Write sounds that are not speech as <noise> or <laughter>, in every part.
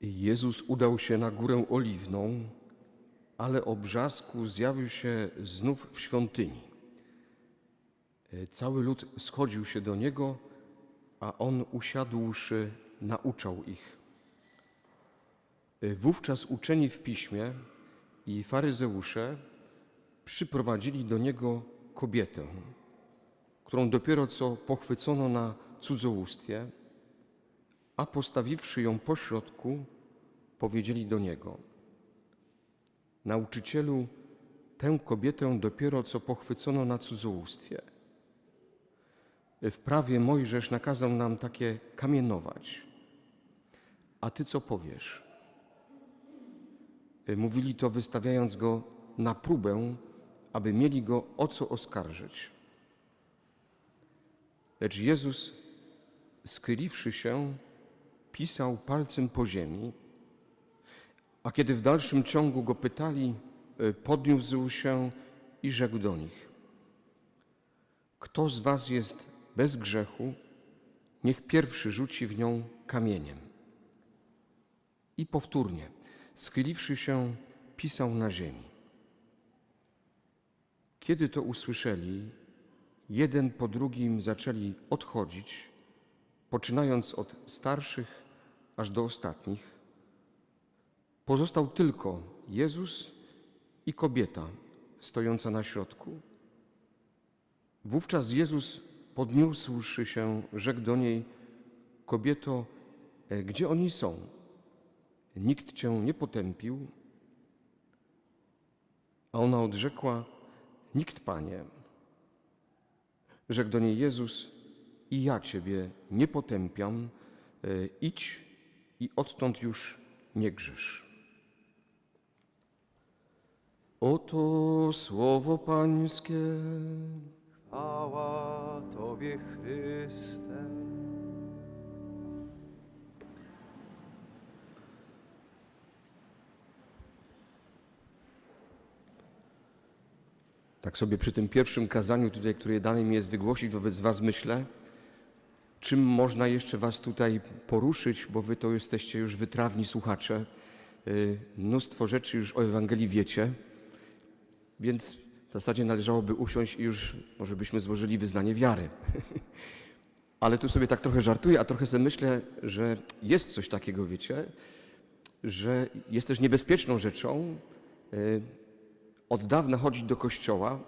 Jezus udał się na górę oliwną, ale o brzasku zjawił się znów w świątyni. E, Cały lud schodził się do niego, a on usiadłszy, nauczał ich. E, Wówczas uczeni w piśmie i faryzeusze przyprowadzili do niego kobietę, którą dopiero co pochwycono na cudzołóstwie, a postawiwszy ją pośrodku, powiedzieli do niego: Nauczycielu, tę kobietę dopiero co pochwycono na cudzołóstwie. W prawie Mojżesz nakazał nam takie kamienować. A ty co powiesz? Mówili to wystawiając go na próbę, aby mieli go o co oskarżyć. Lecz Jezus, schyliwszy się, pisał palcem po ziemi, a kiedy w dalszym ciągu go pytali, y, podniósł się i rzekł do nich: Kto z was jest bez grzechu, niech pierwszy rzuci w nią kamieniem. I powtórnie, schyliwszy się, pisał na ziemi. Kiedy to usłyszeli, jeden po drugim zaczęli odchodzić, poczynając od starszych aż do ostatnich. Pozostał tylko Jezus i kobieta stojąca na środku. Wówczas Jezus, podniósłszy się, rzekł do niej: Kobieto, e, gdzie oni są? Nikt cię nie potępił? A ona odrzekła: Nikt, panie. Rzekł do niej Jezus: I ja ciebie nie potępiam, e, idź i odtąd już nie grzesz. Oto słowo Pańskie. Chwała Tobie, Chryste. Tak sobie przy tym pierwszym kazaniu tutaj, które dane mi jest wygłosić wobec Was, myślę, czym można jeszcze Was tutaj poruszyć, bo Wy to jesteście już wytrawni słuchacze. Y, Mnóstwo rzeczy już o Ewangelii wiecie, więc w zasadzie należałoby usiąść i już może byśmy złożyli wyznanie wiary. <laughs> Ale tu sobie tak trochę żartuję, a trochę sobie myślę, że jest coś takiego, wiecie, że jest też niebezpieczną rzeczą y, od dawna chodzić do kościoła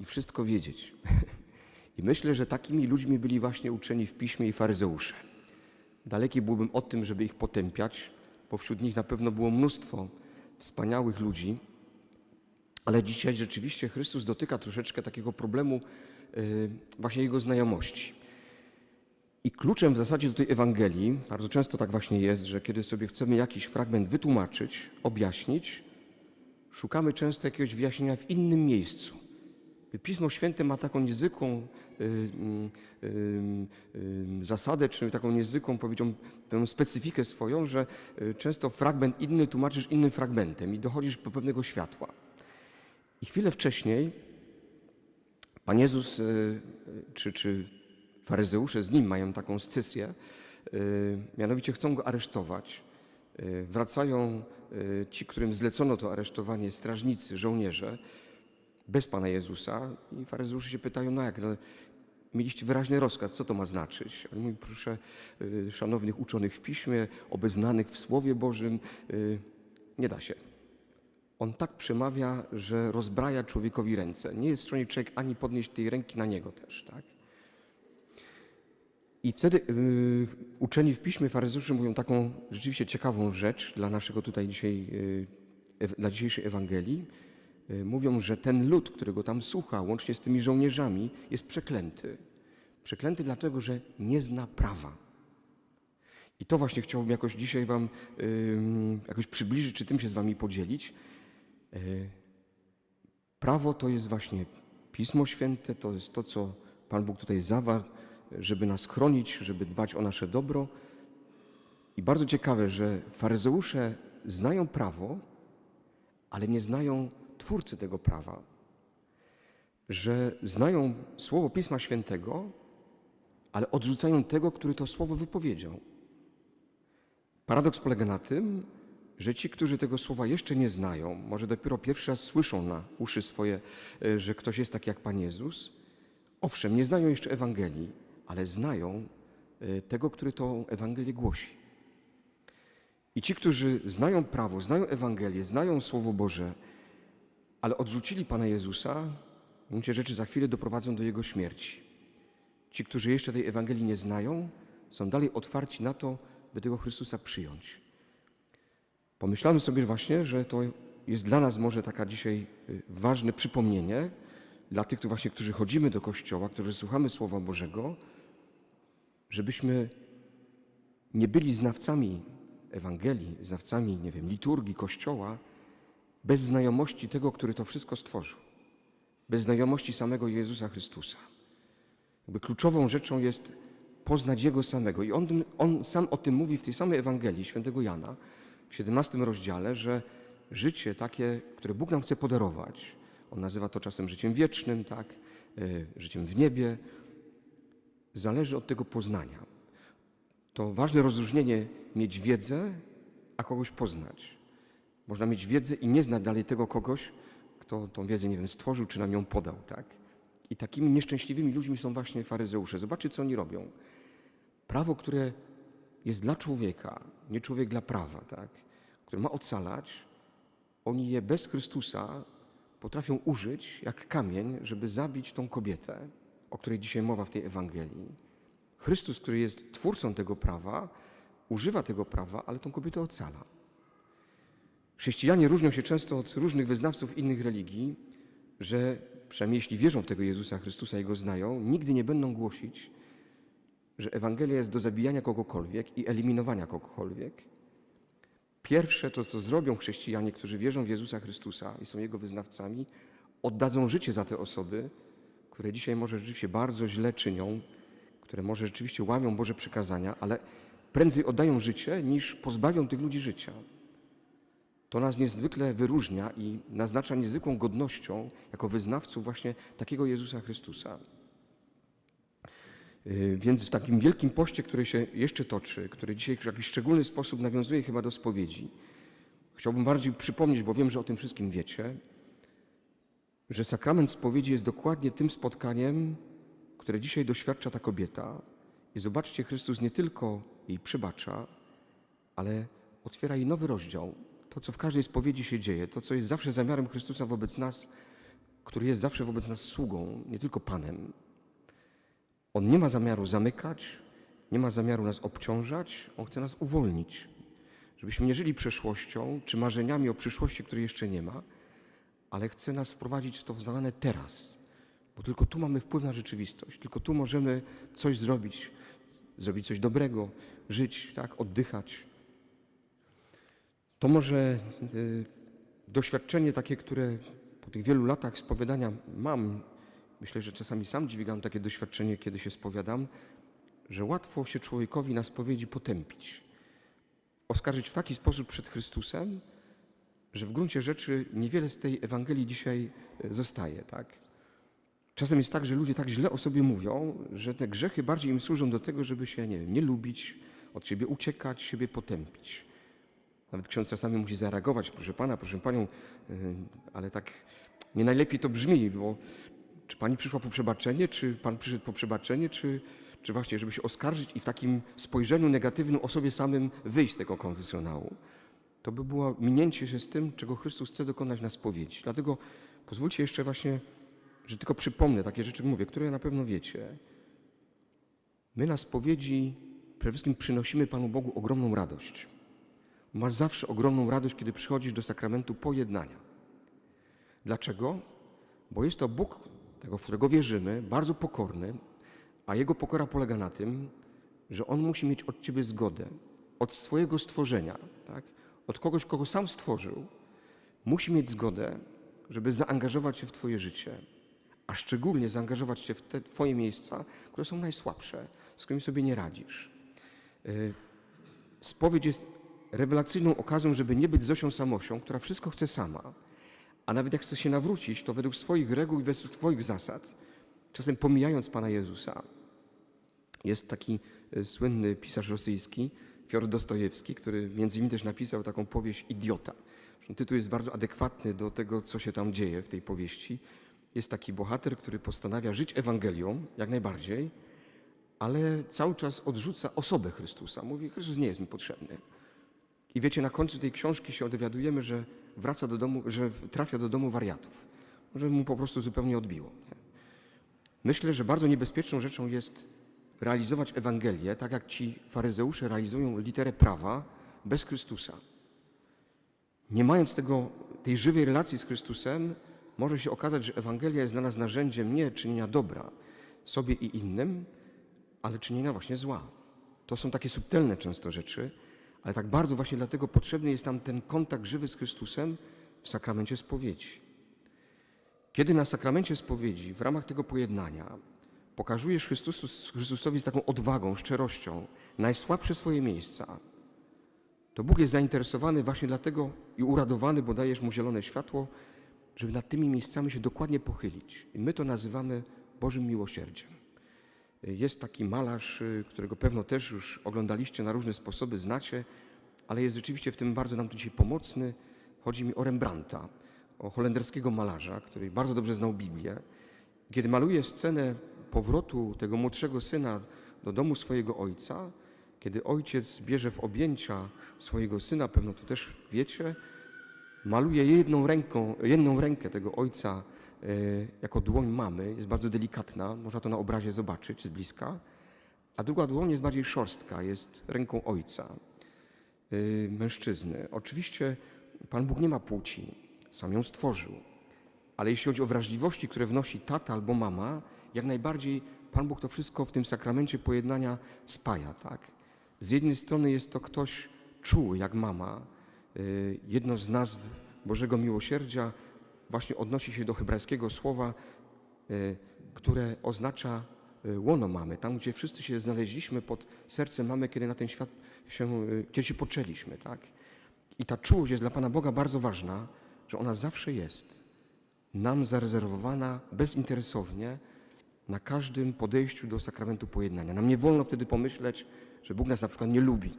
i wszystko wiedzieć. <laughs> I myślę, że takimi ludźmi byli właśnie uczeni w piśmie i faryzeusze. Daleki byłbym od tym, żeby ich potępiać, bo wśród nich na pewno było mnóstwo wspaniałych ludzi, ale dzisiaj rzeczywiście Chrystus dotyka troszeczkę takiego problemu y, właśnie Jego znajomości. I kluczem w zasadzie do tej Ewangelii, bardzo często tak właśnie jest, że kiedy sobie chcemy jakiś fragment wytłumaczyć, objaśnić, szukamy często jakiegoś wyjaśnienia w innym miejscu. Pismo Święte ma taką niezwykłą y, y, y, y, zasadę, czy taką niezwykłą, powiedziałbym, tę specyfikę swoją, że y, często fragment inny tłumaczysz innym fragmentem i dochodzisz do pewnego światła. I chwilę wcześniej Pan Jezus, y, czy, czy faryzeusze z nim mają taką scysję, mianowicie chcą go aresztować. Wracają ci, którym zlecono to aresztowanie, strażnicy, żołnierze, bez Pana Jezusa i faryzeusze się pytają, no jak, no, mieliście wyraźny rozkaz, co to ma znaczyć? Ale mówi, proszę y, szanownych uczonych w Piśmie, obeznanych w Słowie Bożym, y, nie da się. On tak przemawia, że rozbraja człowiekowi ręce. Nie jest w stanie człowiek ani podnieść tej ręki na niego też, tak? I wtedy y, uczeni w piśmie faryzeusze mówią taką rzeczywiście ciekawą rzecz dla naszego tutaj dzisiaj, dla dzisiejszej Ewangelii. Y, mówią, że ten lud, którego tam słucha, łącznie z tymi żołnierzami, jest przeklęty. Przeklęty dlatego, że nie zna prawa. I to właśnie chciałbym jakoś dzisiaj Wam jakoś przybliżyć, czy tym się z Wami podzielić. Y, Prawo to jest właśnie Pismo Święte, to jest to, co Pan Bóg tutaj zawarł, żeby nas chronić, żeby dbać o nasze dobro. I bardzo ciekawe, że faryzeusze znają prawo, ale nie znają twórcy tego prawa. Że znają słowo Pisma Świętego, ale odrzucają tego, który to słowo wypowiedział. Paradoks polega na tym, że ci, którzy tego słowa jeszcze nie znają, może dopiero pierwszy raz słyszą na uszy swoje, e, że ktoś jest taki jak Pan Jezus, owszem, nie znają jeszcze Ewangelii, ale znają e, tego, który tą Ewangelię głosi. I ci, którzy znają prawo, znają Ewangelię, znają Słowo Boże, ale odrzucili Pana Jezusa, w gruncie rzeczy za chwilę doprowadzą do Jego śmierci. Ci, którzy jeszcze tej Ewangelii nie znają, są dalej otwarci na to, by tego Chrystusa przyjąć. Pomyślałem sobie właśnie, że to jest dla nas może taka dzisiaj y, ważne przypomnienie, dla tych, którzy właśnie, którzy chodzimy do Kościoła, którzy słuchamy Słowa Bożego, żebyśmy nie byli znawcami Ewangelii, znawcami, nie wiem, liturgii Kościoła, bez znajomości tego, który to wszystko stworzył, bez znajomości samego Jezusa Chrystusa. Jakby kluczową rzeczą jest poznać Jego samego. I on, on sam o tym mówi w tej samej Ewangelii świętego Jana, w 17 rozdziale, że życie takie, które Bóg nam chce podarować, on nazywa to czasem życiem wiecznym, tak, y, życiem w niebie, zależy od tego poznania. To ważne rozróżnienie mieć wiedzę, a kogoś poznać. Można mieć wiedzę i nie znać dalej tego kogoś, kto tą wiedzę, nie wiem, stworzył czy nam ją podał, tak? I takimi nieszczęśliwymi ludźmi są właśnie faryzeusze. Zobaczcie, co oni robią. Prawo, które jest dla człowieka, nie człowiek dla prawa, tak? które ma ocalać, oni je bez Chrystusa potrafią użyć jak kamień, żeby zabić tą kobietę, o której dzisiaj mowa w tej Ewangelii. Chrystus, który jest twórcą tego prawa, używa tego prawa, ale tą kobietę ocala. Chrześcijanie różnią się często od różnych wyznawców innych religii, że przynajmniej jeśli wierzą w tego Jezusa Chrystusa i go znają, nigdy nie będą głosić, że Ewangelia jest do zabijania kogokolwiek i eliminowania kogokolwiek. Pierwsze to, co zrobią chrześcijanie, którzy wierzą w Jezusa Chrystusa i są Jego wyznawcami, oddadzą życie za te osoby, które dzisiaj może rzeczywiście bardzo źle czynią, które może rzeczywiście łamią Boże przykazania, ale prędzej oddają życie, niż pozbawią tych ludzi życia. To nas niezwykle wyróżnia i naznacza niezwykłą godnością jako wyznawców właśnie takiego Jezusa Chrystusa. Yy, Więc w takim wielkim poście, który się jeszcze toczy, który dzisiaj w jakiś szczególny sposób nawiązuje chyba do spowiedzi, chciałbym bardziej przypomnieć, bo wiem, że o tym wszystkim wiecie, że sakrament spowiedzi jest dokładnie tym spotkaniem, które dzisiaj doświadcza ta kobieta. I zobaczcie, Chrystus nie tylko jej przebacza, ale otwiera jej nowy rozdział. To, co w każdej spowiedzi się dzieje, to, co jest zawsze zamiarem Chrystusa wobec nas, który jest zawsze wobec nas sługą, nie tylko Panem. On nie ma zamiaru zamykać, nie ma zamiaru nas obciążać, on chce nas uwolnić, żebyśmy nie żyli przeszłością czy marzeniami o przyszłości, której jeszcze nie ma, ale chce nas wprowadzić w to zwane teraz, bo tylko tu mamy wpływ na rzeczywistość, tylko tu możemy coś zrobić, zrobić coś dobrego, żyć, tak, oddychać. To może y, doświadczenie takie, które po tych wielu latach spowiadania mam, myślę, że czasami sam dźwigam takie doświadczenie, kiedy się spowiadam, że łatwo się człowiekowi na spowiedzi potępić, oskarżyć w taki sposób przed Chrystusem, że w gruncie rzeczy niewiele z tej Ewangelii dzisiaj y, zostaje, tak? Czasem jest tak, że ludzie tak źle o sobie mówią, że te grzechy bardziej im służą do tego, żeby się, nie wiem, nie lubić, od siebie uciekać, siebie potępić. Nawet ksiądz czasami musi zareagować, proszę pana, proszę panią, yy, ale tak nie najlepiej to brzmi, bo czy pani przyszła po przebaczenie, czy pan przyszedł po przebaczenie, czy, czy właśnie, żeby się oskarżyć i w takim spojrzeniu negatywnym o sobie samym wyjść z tego konfesjonału. To by było minięcie się z tym, czego Chrystus chce dokonać na spowiedzi. Dlatego pozwólcie jeszcze właśnie, że tylko przypomnę takie rzeczy, mówię, które na pewno wiecie. My na spowiedzi przede wszystkim przynosimy Panu Bogu ogromną radość. Masz zawsze ogromną radość, kiedy przychodzisz do sakramentu pojednania. Dlaczego? Bo jest to Bóg, tego, w którego wierzymy, bardzo pokorny, a Jego pokora polega na tym, że On musi mieć od Ciebie zgodę, od swojego stworzenia, tak? od kogoś, kogo sam stworzył, musi mieć zgodę, żeby zaangażować się w Twoje życie, a szczególnie zaangażować się w te Twoje miejsca, które są najsłabsze, z którymi sobie nie radzisz. Y, Spowiedź jest rewelacyjną okazją, żeby nie być Zosią Samosią, która wszystko chce sama, a nawet jak chce się nawrócić, to według swoich reguł i według swoich zasad, czasem pomijając Pana Jezusa. Jest taki e, słynny pisarz rosyjski, Fiodor Dostojewski, który między innymi też napisał taką powieść Idiota. Tytuł jest bardzo adekwatny do tego, co się tam dzieje w tej powieści. Jest taki bohater, który postanawia żyć Ewangelią, jak najbardziej, ale cały czas odrzuca osobę Chrystusa. Mówi, Chrystus nie jest mi potrzebny. I wiecie, na końcu tej książki się dowiadujemy, że wraca do domu, że trafia do domu wariatów. Że mu po prostu zupełnie odbiło. Nie? Myślę, że bardzo niebezpieczną rzeczą jest realizować Ewangelię, tak jak ci faryzeusze realizują literę prawa bez Chrystusa. Nie mając tego, tej żywej relacji z Chrystusem, może się okazać, że Ewangelia jest dla nas narzędziem nie czynienia dobra sobie i innym, ale czynienia właśnie zła. To są takie subtelne często rzeczy, ale tak bardzo właśnie dlatego potrzebny jest nam ten kontakt żywy z Chrystusem w sakramencie spowiedzi. Kiedy na sakramencie spowiedzi, w ramach tego pojednania, pokazujesz Chrystus, Chrystusowi z taką odwagą, szczerością najsłabsze swoje miejsca, to Bóg jest zainteresowany właśnie dlatego i uradowany, bo dajesz mu zielone światło, żeby nad tymi miejscami się dokładnie pochylić. I my to nazywamy Bożym miłosierdziem. Jest taki malarz, y, którego pewno też już oglądaliście na różne sposoby, znacie, ale jest rzeczywiście w tym bardzo nam dzisiaj pomocny. Chodzi mi o Rembrandta, o holenderskiego malarza, który bardzo dobrze znał Biblię. Kiedy maluje scenę powrotu tego młodszego syna do domu swojego ojca, kiedy ojciec bierze w objęcia swojego syna, pewno to też wiecie, maluje jedną ręką, jedną rękę tego ojca jako dłoń mamy, jest bardzo delikatna, można to na obrazie zobaczyć z bliska, a druga dłoń jest bardziej szorstka, jest ręką ojca, e, mężczyzny. Oczywiście Pan Bóg nie ma płci, sam ją stworzył, ale jeśli chodzi o wrażliwości, które wnosi tata albo mama, jak najbardziej Pan Bóg to wszystko w tym sakramencie pojednania spaja, tak? Z jednej strony jest to ktoś czuły, jak mama. Y, Jedno z nazw Bożego Miłosierdzia właśnie odnosi się do hebrajskiego słowa, y, które oznacza y, łono mamy, tam gdzie wszyscy się znaleźliśmy pod sercem mamy, kiedy na ten świat się, kiedy się poczęliśmy, tak? I ta czułość jest dla Pana Boga bardzo ważna, że ona zawsze jest nam zarezerwowana bezinteresownie na każdym podejściu do sakramentu pojednania. Nam nie wolno wtedy pomyśleć, że Bóg nas na przykład nie lubi,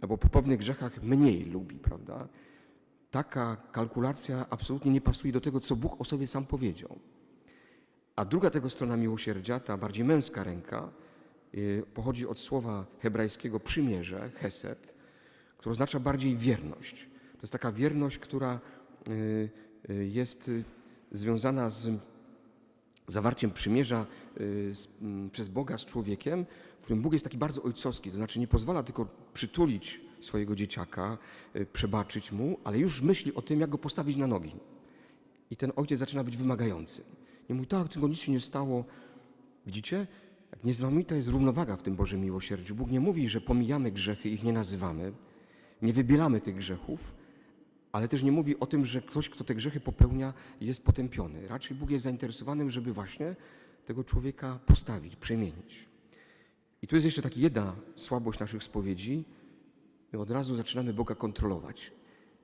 albo po pewnych grzechach mniej lubi, prawda? Taka kalkulacja absolutnie nie pasuje do tego, co Bóg o sobie sam powiedział. A druga tego strona miłosierdzia, ta bardziej męska ręka, y, pochodzi od słowa hebrajskiego przymierze, hesed, które oznacza bardziej wierność. To jest taka wierność, która y, y, jest związana z zawarciem przymierza y, z, m, przez Boga z człowiekiem, w którym Bóg jest taki bardzo ojcowski, to znaczy nie pozwala tylko przytulić swojego dzieciaka, y, przebaczyć mu, ale już myśli o tym, jak go postawić na nogi. I ten ojciec zaczyna być wymagający. Nie mówi, tak, tylko nic się nie stało. Widzicie? Jak niezłomita jest równowaga w tym Bożym miłosierdziu. Bóg nie mówi, że pomijamy grzechy, ich nie nazywamy, nie wybielamy tych grzechów, ale też nie mówi o tym, że ktoś, kto te grzechy popełnia, jest potępiony. Raczej Bóg jest zainteresowanym, żeby właśnie tego człowieka postawić, przemienić. I tu jest jeszcze taka jedna słabość naszych spowiedzi. My od razu zaczynamy Boga kontrolować.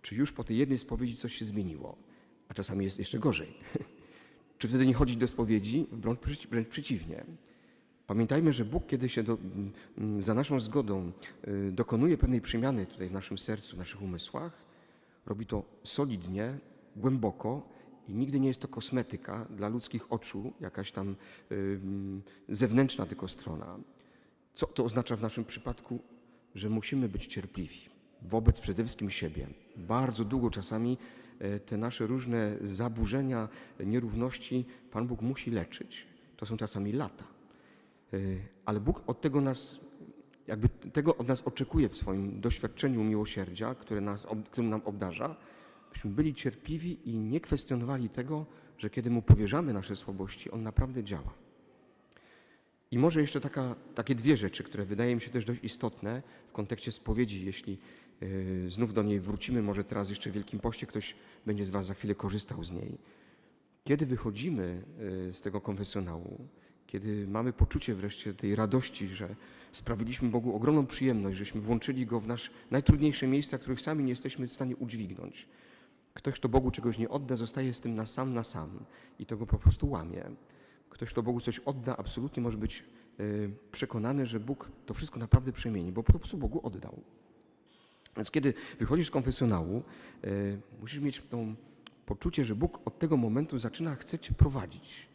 Czy już po tej jednej spowiedzi coś się zmieniło? A czasami jest jeszcze gorzej. <laughs> Czy wtedy nie chodzić do spowiedzi? Wręcz, przeci- wręcz przeciwnie. Pamiętajmy, że Bóg, kiedy się do, m, m, za naszą zgodą y, dokonuje pewnej przemiany tutaj w naszym sercu, w naszych umysłach, robi to solidnie, głęboko i nigdy nie jest to kosmetyka dla ludzkich oczu, jakaś tam zewnętrzna tylko strona. Co to oznacza w naszym przypadku? Że musimy być cierpliwi wobec przede wszystkim siebie. Bardzo długo czasami e, te nasze różne zaburzenia, nierówności Pan Bóg musi leczyć. To są czasami lata. E, Ale Bóg od tego nas, jakby tego od nas oczekuje w swoim doświadczeniu miłosierdzia, które nas, którym nam obdarza, byśmy byli cierpliwi i nie kwestionowali tego, że kiedy Mu powierzamy nasze słabości, On naprawdę działa. I może jeszcze taka, takie dwie rzeczy, które wydaje mi się też dość istotne w kontekście spowiedzi, jeśli y, znów do niej wrócimy, może teraz jeszcze w Wielkim Poście ktoś będzie z Was za chwilę korzystał z niej. Kiedy wychodzimy y, z tego konfesjonału, kiedy mamy poczucie wreszcie tej radości, że sprawiliśmy Bogu ogromną przyjemność, żeśmy włączyli Go w nasz najtrudniejsze miejsca, których sami nie jesteśmy w stanie udźwignąć. Ktoś, kto Bogu czegoś nie odda, zostaje z tym na sam na sam i to go po prostu łamie. Ktoś, kto Bogu coś odda, absolutnie może być y, przekonany, że Bóg to wszystko naprawdę przemieni, bo po prostu Bogu oddał. Więc kiedy wychodzisz z konfesjonału, y, musisz mieć to poczucie, że Bóg od tego momentu zaczyna, chce Cię prowadzić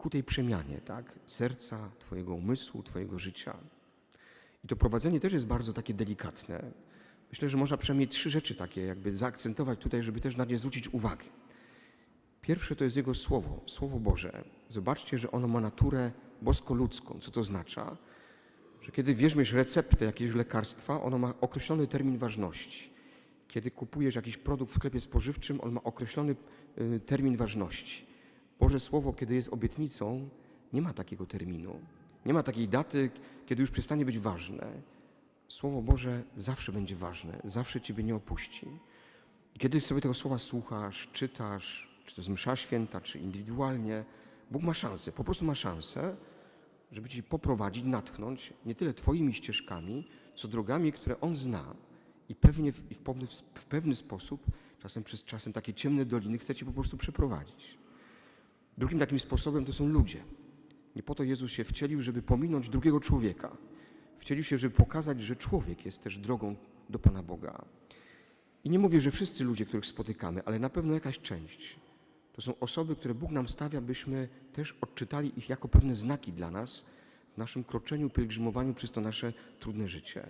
ku tej przemianie, tak? Serca, Twojego umysłu, Twojego życia. I to prowadzenie też jest bardzo takie delikatne. Myślę, że można przynajmniej trzy rzeczy takie jakby zaakcentować tutaj, żeby też na nie zwrócić uwagę. Pierwsze to jest Jego Słowo, Słowo Boże. Zobaczcie, że ono ma naturę bosko-ludzką. Co to oznacza? Że kiedy weźmiesz receptę jakiegoś lekarstwa, ono ma określony termin ważności. Kiedy kupujesz jakiś produkt w sklepie spożywczym, on ma określony y, termin ważności. Boże Słowo, kiedy jest obietnicą, nie ma takiego terminu. Nie ma takiej daty, kiedy już przestanie być ważne. Słowo Boże zawsze będzie ważne, zawsze Ciebie nie opuści. I kiedy sobie tego słowa słuchasz, czytasz, czy to jest msza święta, czy indywidualnie, Bóg ma szansę, po prostu ma szansę, żeby Ci poprowadzić, natchnąć nie tyle Twoimi ścieżkami, co drogami, które On zna i pewnie w, i w, pewny, w pewny sposób, czasem przez czasem takie ciemne doliny, chce Cię po prostu przeprowadzić. Drugim takim sposobem to są ludzie. Nie po to Jezus się wcielił, żeby pominąć drugiego człowieka. Wcielił się, żeby pokazać, że człowiek jest też drogą do Pana Boga. I nie mówię, że wszyscy ludzie, których spotykamy, ale na pewno jakaś część. To są osoby, które Bóg nam stawia, byśmy też odczytali ich jako pewne znaki dla nas w naszym kroczeniu, pielgrzymowaniu przez to nasze trudne życie.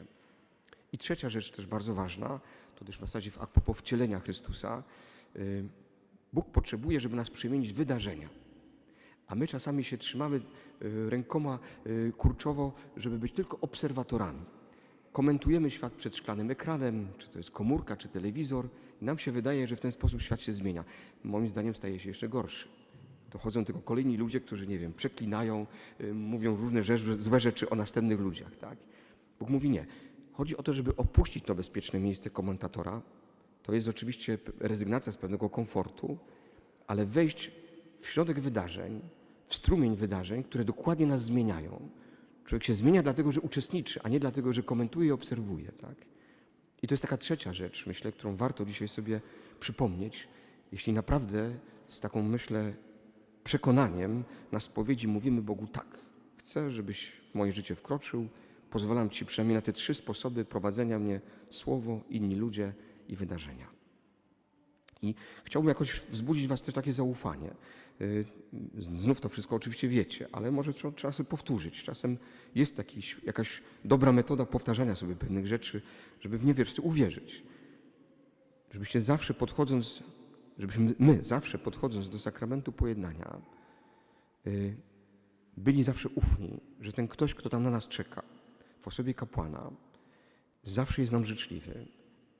I trzecia rzecz też bardzo ważna, to też w zasadzie w akpo wcielenia Chrystusa. Bóg potrzebuje, żeby nas przemienić wydarzenia. A my czasami się trzymamy y, rękoma y, kurczowo, żeby być tylko obserwatorami. Komentujemy świat przed szklanym ekranem, czy to jest komórka, czy telewizor, i nam się wydaje, że w ten sposób świat się zmienia. Moim zdaniem staje się jeszcze gorszy. To chodzą tylko kolejni ludzie, którzy, nie wiem, przeklinają, y, mówią różne rzeczy, złe rzeczy o następnych ludziach, tak? Bóg mówi nie. Chodzi o to, żeby opuścić to bezpieczne miejsce komentatora. To jest oczywiście rezygnacja z pewnego komfortu, ale wejść w środek wydarzeń, w strumień wydarzeń, które dokładnie nas zmieniają. Człowiek się zmienia dlatego, że uczestniczy, a nie dlatego, że komentuje i obserwuje. Tak? I to jest taka trzecia rzecz, myślę, którą warto dzisiaj sobie przypomnieć. Jeśli naprawdę z taką, myślę, przekonaniem na spowiedzi mówimy Bogu tak, chcę, żebyś w moje życie wkroczył, pozwalam Ci przynajmniej na te trzy sposoby prowadzenia mnie słowo, inni ludzie i wydarzenia. I chciałbym jakoś wzbudzić Was też takie zaufanie. Znów to wszystko oczywiście wiecie, ale może trzeba, sobie powtórzyć. Czasem jest jakiś, jakaś dobra metoda powtarzania sobie pewnych rzeczy, żeby w nie uwierzyć. Żebyście zawsze podchodząc, żebyśmy my zawsze podchodząc do sakramentu pojednania, y, byli zawsze ufni, że ten ktoś, kto tam na nas czeka, w osobie kapłana, zawsze jest nam życzliwy,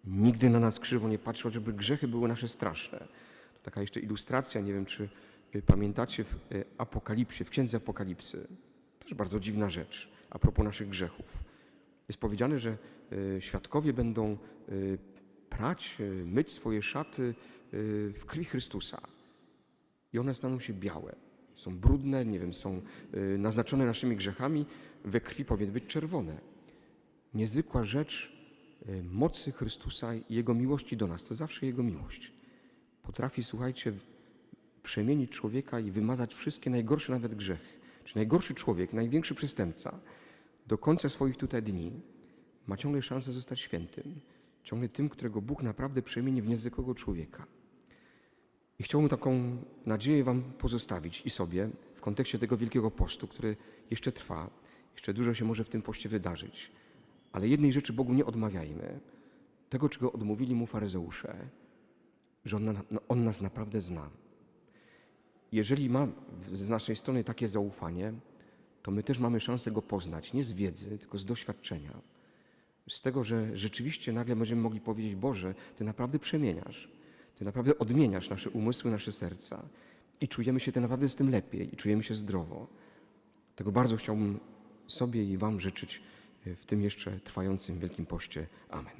nigdy na nas krzywo nie patrzył, żeby grzechy były nasze straszne. To taka jeszcze ilustracja, nie wiem czy pamiętacie w y, Apokalipsie, w Księdze Apokalipsy. Też bardzo dziwna rzecz a propos naszych grzechów. Jest powiedziane, że y, świadkowie będą y, prać, y, myć swoje szaty y, w krwi Chrystusa. I one staną się białe. Są brudne, nie wiem, są y, naznaczone naszymi grzechami. We krwi powinny być czerwone. Niezwykła rzecz y, mocy Chrystusa i Jego miłości do nas. To zawsze Jego miłość. Potrafi, słuchajcie, przemienić człowieka i wymazać wszystkie najgorsze nawet grzechy. Czy najgorszy człowiek, największy przestępca, do końca swoich tutaj dni ma ciągle szansę zostać świętym. Ciągle tym, którego Bóg naprawdę przemieni w niezwykłego człowieka. I chciałbym taką nadzieję Wam pozostawić i sobie w kontekście tego Wielkiego Postu, który jeszcze trwa. Jeszcze dużo się może w tym poście wydarzyć. Ale jednej rzeczy Bogu nie odmawiajmy. Tego, czego odmówili Mu faryzeusze, że On, on nas naprawdę zna. Jeżeli ma z naszej strony takie zaufanie, to my też mamy szansę Go poznać, nie z wiedzy, tylko z doświadczenia. Z tego, że rzeczywiście nagle będziemy mogli powiedzieć, Boże, Ty naprawdę przemieniasz. Ty naprawdę odmieniasz nasze umysły, nasze serca i czujemy się Ty naprawdę z tym lepiej i czujemy się zdrowo. Tego bardzo chciałbym sobie i Wam życzyć w tym jeszcze trwającym Wielkim Poście. Amen.